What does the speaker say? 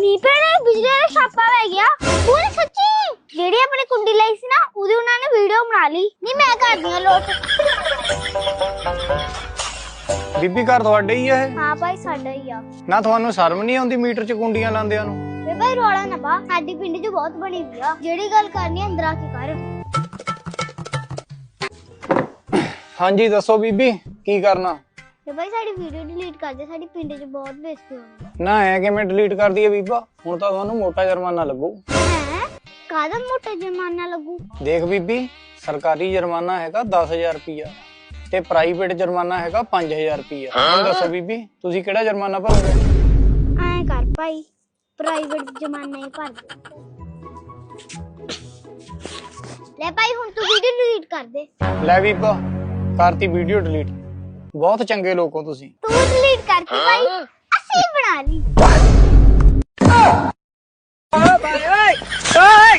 ਨੀ ਭੈਣੇ ਬਿਜਲੀ ਦਾ ਛਾਪਾ ਪੈ ਗਿਆ। ਪੂਰੀ ਸੱਚੀ ਜਿਹੜੀ ਆਪਣੀ ਕੁੰਡੀ ਲਈ ਸੀ ਨਾ ਉਹਦੀ ਉਹਨਾਂ ਨੇ ਵੀਡੀਓ ਬਣਾ ਲਈ। ਨਹੀਂ ਮੈਂ ਕਰਦੀ ਹਾਂ ਲੋਟ ਬੀਬੀ ਘਰ ਤੁਹਾਡੇ ਹੀ ਆ ਇਹ? ਹਾਂ ਭਾਈ ਸਾਡਾ ਹੀ ਆ। ਨਾ ਤੁਹਾਨੂੰ ਸ਼ਰਮ ਨਹੀਂ ਆਉਂਦੀ ਮੀਟਰ 'ਚ ਕੁੰਡੀਆਂ ਲਾਉਂਦਿਆਂ ਨੂੰ? ਵੇ ਭਾਈ ਰੋਲਾ ਨਾ ਪਾ। ਸਾਡੀ ਪਿੰਡ 'ਚ ਬਹੁਤ ਬਣੀ ਹੋਈ ਆ। ਜਿਹੜੀ ਗੱਲ ਕਰਨੀ ਅੰਦਰ ਆ ਕੇ ਕਰ। ਹਾਂਜੀ ਦੱਸੋ ਬੀਬੀ ਕੀ ਕਰਨਾ? ਤੇ ਭਾਈ ਸਾਡੀ ਵੀਡੀਓ ਡਿਲੀਟ ਕਰ ਦੇ ਸਾਡੀ ਪਿੰਡ 'ਚ ਬਹੁਤ ਬੇਇੱਜ਼ਤੀ ਹੋਣੀ ਨਾ ਐ ਕਿਵੇਂ ਡਿਲੀਟ ਕਰ ਦਈਏ ਬੀਬਾ? ਹੁਣ ਤਾਂ ਤੁਹਾਨੂੰ ਮੋਟਾ ਜੁਰਮਾਨਾ ਲੱਗੂ। ਹੈ? ਕਾਹਦਾ ਮੋਟਾ ਜੁਰਮਾਨਾ ਲੱਗੂ? ਦੇਖ ਬੀਬੀ ਸਰਕਾਰੀ ਜੁਰਮਾਨਾ ਹੈਗਾ 10000 ਰੁਪਿਆ ਤੇ ਪ੍ਰਾਈਵੇਟ ਜੁਰਮਾਨਾ ਹੈਗਾ 5000 ਰੁਪਿਆ ਹੁਣ ਦੱਸੋ ਬੀਬੀ ਤੁਸੀਂ ਕਿਹੜਾ ਜੁਰਮਾਨਾ ਭਰੋਗੇ? ਐਂ ਕਰ ਭਾਈ ਪ੍ਰਾਈਵੇਟ ਜਮਾਨਾ ਹੀ ਭਰ ਦੇ। ਲੈ ਭਾਈ ਹੁਣ ਤੂੰ ਵੀਡੀਓ ਡਿਲੀਟ ਕਰ ਦੇ। ਲੈ ਬੀਬਾ ਕਰਤੀ ਵੀਡੀਓ ਡਿਲੀਟ ਬਹੁਤ ਚੰਗੇ ਲੋਕ ਹੋ ਤੁਸੀਂ। ਤੂੰ ਡਿਲੀਟ ਕਰਤੀ ਭਾਈ ਅਸੀਂ ਬਣਾ ਲਈ। ਓਏ ਭਾਈ ਓਏ ਓਏ